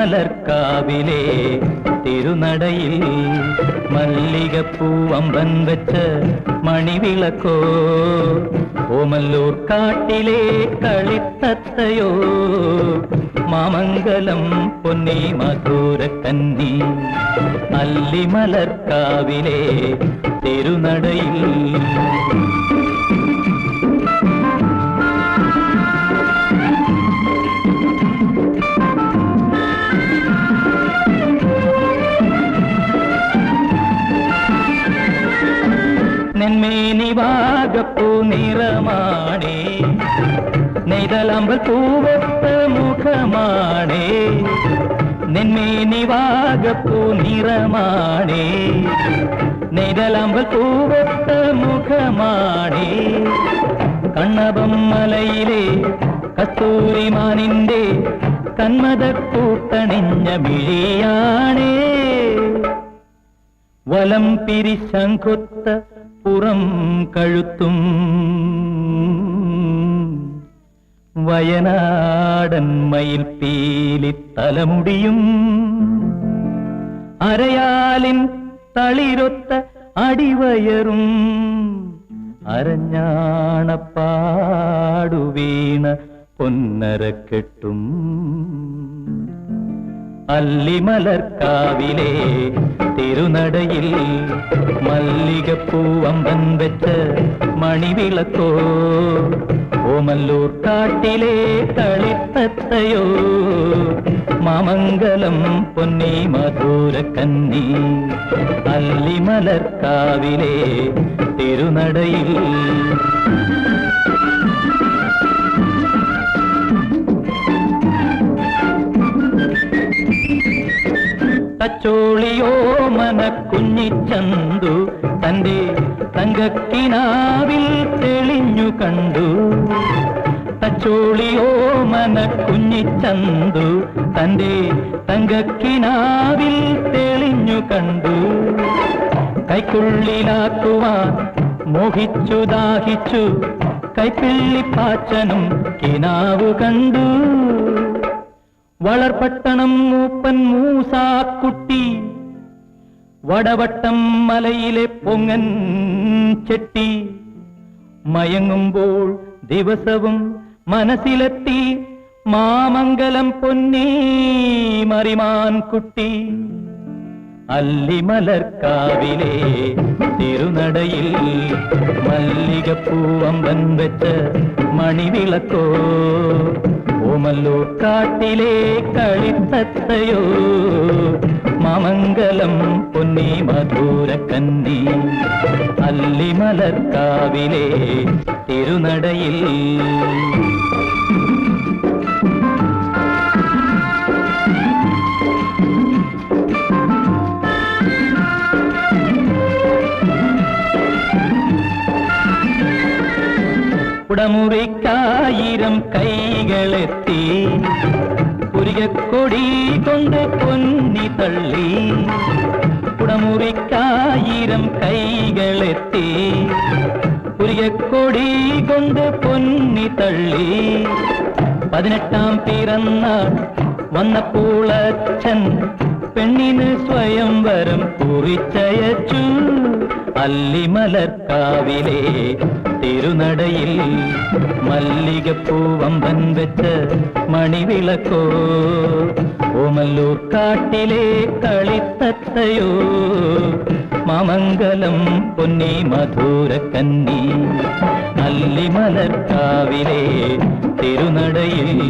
അല്ലിമലർക്കാവിലെ തിരുനടയിൽ മല്ലികപ്പൂവമ്പൻ വെച്ച് മണിവിളക്കോ? ഓമല്ലൂർ കാട്ടിലെ കളിത്തത്തയോ? മാമംഗലം പൊന്നി മധുര കന്നി അല്ലിമലർക്കാവിലെ തിരുനടയിൽ നെന്മേനിവാകപ്പൂ നിറമാണേ. നെയ്തലമ്പൽ പൂവത്ത മുഖമാണേ. നെന്മേനിവാകപ്പൂ നിറമാണേ. നെയ്തലമ്പൽ പൂവത്ത മുഖമാണേ. കണ്ണപം മലയിലെ കസ്തൂരിമാനിന്റെ കന്മതക്കൂട്ടണിഞ്ഞ മിഴിയാണേ. വലം പിരിശങ്കൊത്ത പുറം കഴുത്തും വയനാടൻ മയിൽ പീലി തലമുടിയും അരയാലിൻ തളിരൊത്ത അടിവയറും അരഞ്ഞാണപ്പാടുവീണ പൊന്നരക്കെട്ടും അല്ലിമലർക്കാവിലെ തിരുനടയിൽ മല്ലികപ്പൂവമ്പൻ വെച്ച മണിവിളക്കോ? ഓമല്ലൂർ കാട്ടിലെ കളിത്തത്തയോ മാമംഗലം പൊന്നി മധുരക്കന്നി കന്നി അല്ലിമലർക്കാവിലെ തിരുനടയിൽ കുഞ്ഞിച്ചന്തു തന്റെ തങ്കക്കിനാവിൽ തെളിഞ്ഞു കണ്ടു. തച്ചോളിയോ മന കുഞ്ഞിച്ചന്തു തന്റെ തങ്കക്കിനാവിൽ തെളിഞ്ഞു കണ്ടു. കൈക്കുള്ളിലാക്കുവാൻ മോഹിച്ചു ദാഹിച്ചു. കൈപ്പിള്ളിപ്പാച്ചനും കിനാവു കണ്ടു. വളർപട്ടണം മൂപ്പൻ മൂസാക്കുട്ടി വടവട്ടം മലയിലെ പൊങ്ങൻ ചെട്ടി. മയങ്ങുമ്പോൾ ദിവസവും മനസ്സിലെത്തി മാമംഗലം പൊന്നീ മറിമാൻ കുട്ടി. അല്ലിമലർക്കാവിലെ തിരുനടയിൽ മല്ലികപ്പൂവമ്പൻ വെച്ച മണിവിളക്കോ. ഓമല്ലൂർ കാട്ടിലെ കളിത്തത്തയോ. മാമംഗലം പൊന്നി മധുര കന്നി അല്ലിമലർക്കാവിലെ തിരുനടയിൽ കുടമുറിക്കായിരം കൈകളെത്തി പുരികക്കൊടി കൊണ്ട് പൊന്നി തള്ളി കുടമുറിക്കായിരം കൈകളെത്തി പുരികക്കൊടി കൊണ്ട് പൊന്നി തള്ളി പതിനെട്ടാം പിറന്നാൾ വന്നപ്പോളച്ഛൻ പെണ്ണിന് സ്വയംവരം കുറിച്ചയച്ചു അല്ലിമലർക്കാവിലെ തിരുനടയിൽ മല്ലികപ്പൂവമ്പൻ വെച്ച് മണിവിളക്കോ ഓമല്ലൂർ കാട്ടിലെ കളിത്തത്തയോ മാമംഗലം പൊന്നി മധുരക്കന്നി കന്നി അല്ലിമലർക്കാവിലെ തിരുനടയിൽ.